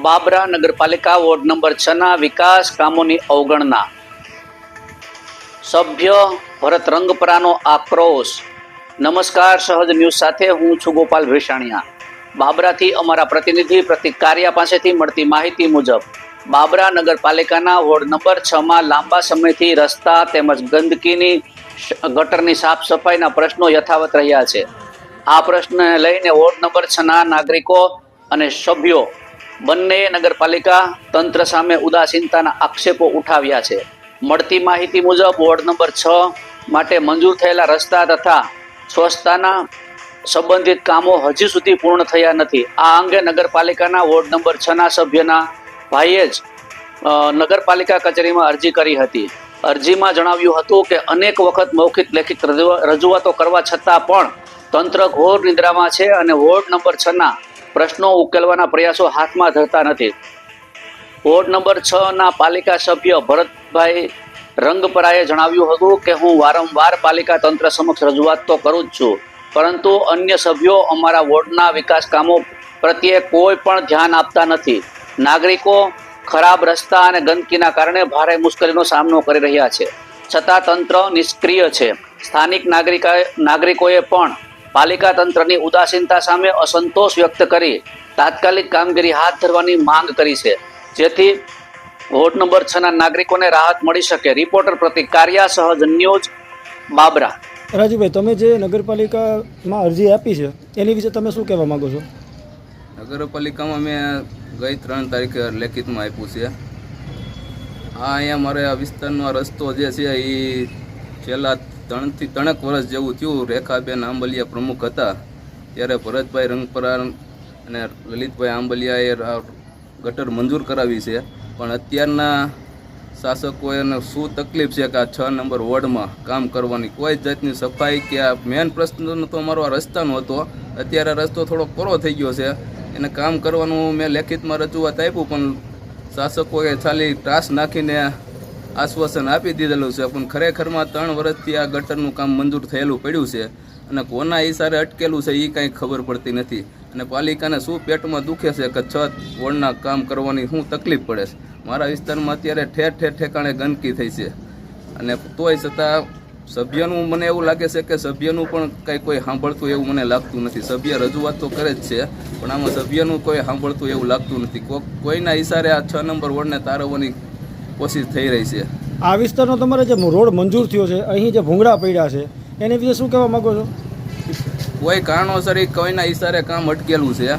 બાબરા નગરપાલિકા ward number છના વિકાસ કામોની અવગણના. સભ્ય ભરત રંગપરાનો આક્રોશ. નમસ્કાર, સહજ ન્યૂઝ સાથે હું છું ગોપાલ ભેસાણિયા. બાબરાથી અમારા પ્રતિનિધિ પ્રતિક કારિયા પાસેથી મળતી માહિતી મુજબ, બાબરા નગરપાલિકાના વોર્ડ નંબર છમાં લાંબા સમયથી રસ્તા તેમજ ગંદકીની ગટરની સાફ સફાઈના પ્રશ્નો યથાવત રહ્યા છે. આ પ્રશ્નને લઈને વોર્ડ નંબર છના નાગરિકો અને સભ્યો બંને નગરપાલિકા તંત્ર સામે ઉદાસીનતાના આક્ષેપો ઉઠાવ્યા છે. મળતી માહિતી મુજબ, વોર્ડ નંબર છ માટે મંજૂર થયેલા રસ્તા તથા સ્વચ્છતાના સંબંધિત કામો હજી સુધી પૂર્ણ થયા નથી. આ અંગે નગરપાલિકાના વોર્ડ નંબર છના સભ્યના ભાઈએ જ નગરપાલિકા કચેરીમાં અરજી કરી હતી. અરજીમાં જણાવ્યું હતું કે, અનેક વખત મૌખિક લેખિત રજૂ- રજૂઆતો કરવા છતાં પણ તંત્ર ઘોર નિદ્રામાં છે અને વોર્ડ નંબર છના પ્રશ્નો ઉકેલવાના પ્રયાસો હાથમાં ધરતા નથી. વોર્ડ નંબર છ ના પાલિકા સભ્ય ભરતભાઈ રંગપરાએ જણાવ્યું હતું કે, હું વારંવાર પાલિકા તંત્ર સમક્ષ રજૂઆત તો કરું જ છું, પરંતુ અન્ય સભ્યો અમારા વોર્ડના વિકાસ કામો પ્રત્યે કોઈ પણ ધ્યાન આપતા નથી. નાગરિકો ખરાબ રસ્તા અને ગંદકીના કારણે ભારે મુશ્કેલીનો સામનો કરી રહ્યા છે. છતાં તંત્ર નિષ્ક્રિય છે. સ્થાનિક નાગરિકા નાગરિકોએ પણ પાલિકા તંત્રની ઉદાસીનતા સામે અસંતોષ વ્યક્ત કરી તાત્કાલિક કામગીરી હાથ ધરવાની માંગ કરી છે. જેથી વોર્ડ નંબર છ ના નાગરિકોને રાહત મળી શકે. રિપોર્ટર પ્રતિક કારિયા સહજ ન્યૂઝ બાબરા. રાજુભાઈ તમે જે નગરપાલિકામાં અરજી આપી છે એની વિશે તમે શું કહેવા માંગો છો? નગરપાલિકામાં મેં ગઈ ત્રણ તારીખે લેખિતમાં આપ્યું છે. આ અહીંયા મારે આ વિસ્તારનો રસ્તો જે છે એ છેલ્લા ત્રણથી ત્રણેક વર્ષ જેવું થયું. રેખાબેન આંબલિયા પ્રમુખ હતા. ત્યારે ભરતભાઈ રંગપરા અને લલિતભાઈ આંબલિયાએ ગટર મંજૂર કરાવી છે. પણ અત્યારના શાસકોએને શું તકલીફ છે કે આ છ નંબર વોર્ડમાં કામ કરવાની? કોઈ જાતની સફાઈ કે આ મેન પ્રશ્ન તો અમારો આ રસ્તાનો હતો અત્યારે રસ્તો થોડો કોરો થઈ ગયો છે. એને કામ કરવાનું મેં લેખિતમાં રજૂઆત આપ્યું પણ શાસકોએ ખાલી ત્રાસ નાખીને આશ્વાસન આપી દીધેલું છે, પણ ખરેખરમાં ત્રણ વર્ષથી આ ગટરનું કામ મંજૂર થયેલું પડ્યું છે અને કોના ઈશારે અટકેલું છે એ કાંઈ ખબર પડતી નથી. અને પાલિકાને શું પેટમાં દુખે છે કે છત વળના કામ કરવાની શું તકલીફ પડે છે? મારા વિસ્તારમાં અત્યારે ઠેર ઠેર ઠેકાણે ગંદકી થઈ છે. અને તોય છતાં સભ્યનું મને એવું લાગે છે કે સભ્યનું પણ કંઈ કોઈ સાંભળતું એવું મને લાગતું નથી. સભ્ય રજૂઆત તો કરે જ છે, પણ આમાં સભ્યનું કોઈ સાંભળતું એવું લાગતું નથી. કોઈના ઈશારે આ છ નંબર વોર્ડને તારવવાની કોશિશ થઈ રહી છે. આ વિસ્તારનો તમારે જે રોડ મંજૂર થયો છે અહીં જે ભૂંગળા પડ્યા છે એની વિશે શું કહેવા માંગો છો? કોઈ કારણોસર એ કોઈના ઈશારે કામ અટકેલું છે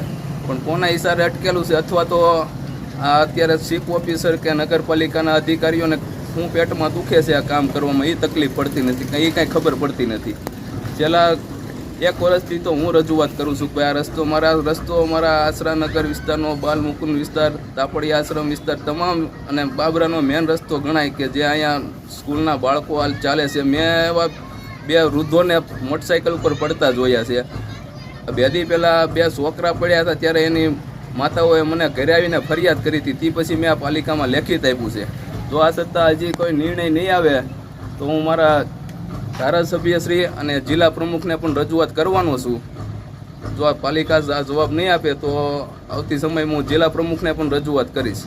પણ કોના ઈશારે અટકેલું છે અથવા તો આ અત્યારે ચીફ ઓફિસર કે નગરપાલિકાના અધિકારીઓને શું પેટમાં દુખે છે આ કામ કરવામાં એ તકલીફ પડતી નથી કંઈ કાંઈ ખબર પડતી નથી. છેલ્લા એક વર્ષથી તો હું રજૂઆત કરું છું કે આ રસ્તો મારા રસ્તો મારા આશરાનગર વિસ્તારનો બાલ મુકુંદ વિસ્તાર, તાપડી આશ્રમ વિસ્તાર તમામ અને બાબરાનો મેન રસ્તો ગણાય કે જે અહીંયા સ્કૂલના બાળકો હાલ ચાલે છે. મેં એવા બે વૃદ્ધોને મોટરસાઇકલ ઉપર પડતા જોયા છે. બે દી પહેલાં બે છોકરા પડ્યા હતા ત્યારે એની માતાઓએ મને ઘરે આવીને ફરિયાદ કરી હતી. તે પછી મેં આ પાલિકામાં લેખિત આપ્યું છે. જો આ છતાં હજી કોઈ નિર્ણય નહીં આવે, તો હું મારા ધારાસભ્યશ્રી અને જિલ્લા પ્રમુખને પણ રજૂઆત કરવાનો છું. જો આ પાલિકા જવાબ નહીં આપે તો આવતી સમયમાં હું જિલ્લા પ્રમુખને પણ રજૂઆત કરીશ.